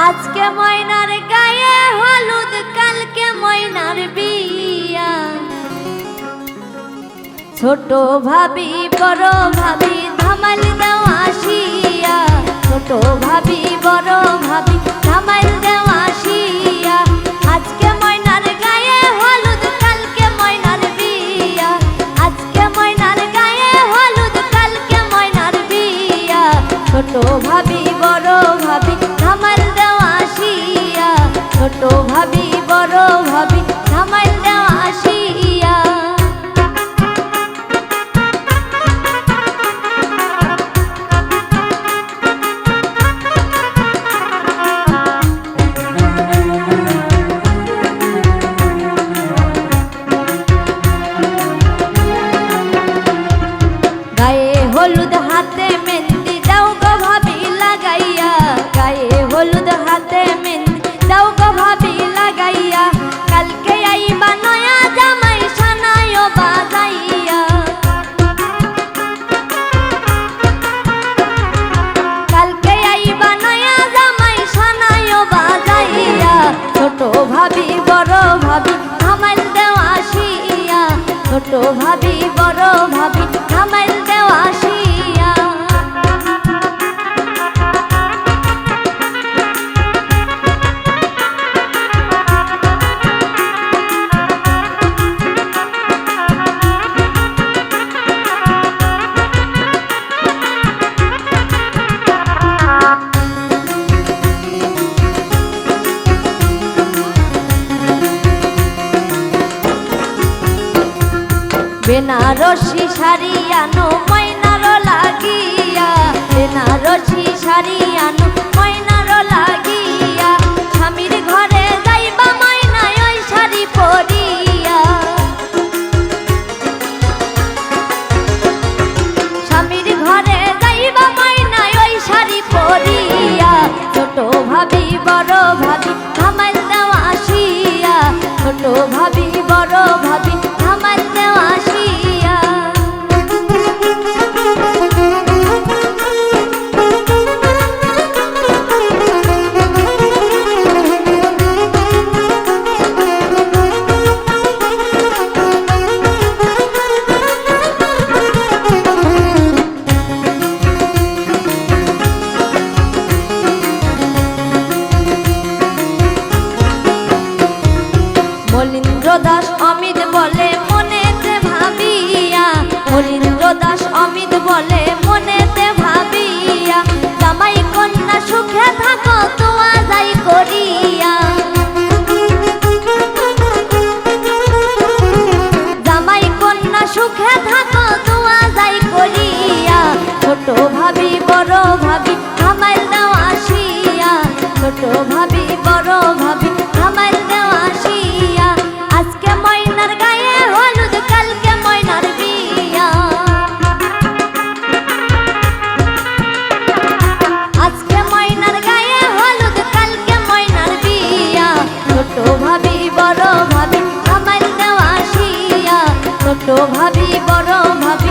আজকে ময়নার গায়ে হলুদ, কালকে ময়নার বিয়া। ছোট ভাবি, বড় ভাবি, ধামাল দাও আসিয়া ছোট ভাবি, বড় বেনারসি শাড়ি আনো ময়নার লাগিয়া। বেনারসি শাড়ি আনো ময়নার লাগিয়া। স্বামীর ঘরে যাইবা, ময়নায় ওই শাড়ি পরিয়া। স্বামীর ঘরে যাইবা, ময়নায় ওই শাড়ি পরিয়া। ছোট ভাবি, বড় ভাবি ঘামাইল দেওয়া আসিয়া। ছোট ভাবি অলিন্দ্র দাস অমিত বলে মনেতে ভাবিয়া। অলিন্দ্র দাস অমিত বলে মনেতে ভাবিয়া। জামাই কন্যা সুখে থাকো, তোয়া যাই করিয়া। জামাই কন্যা সুখে থাকো, তোয়া যাই করিয়া। ছোট ভাবি, বড় ভাবি, আমায় দাও আসিয়া। ছোট ভাবি বড় ভাবি আমার নেওয়া আসিয়া ছোট ভাবি বড় ভাবি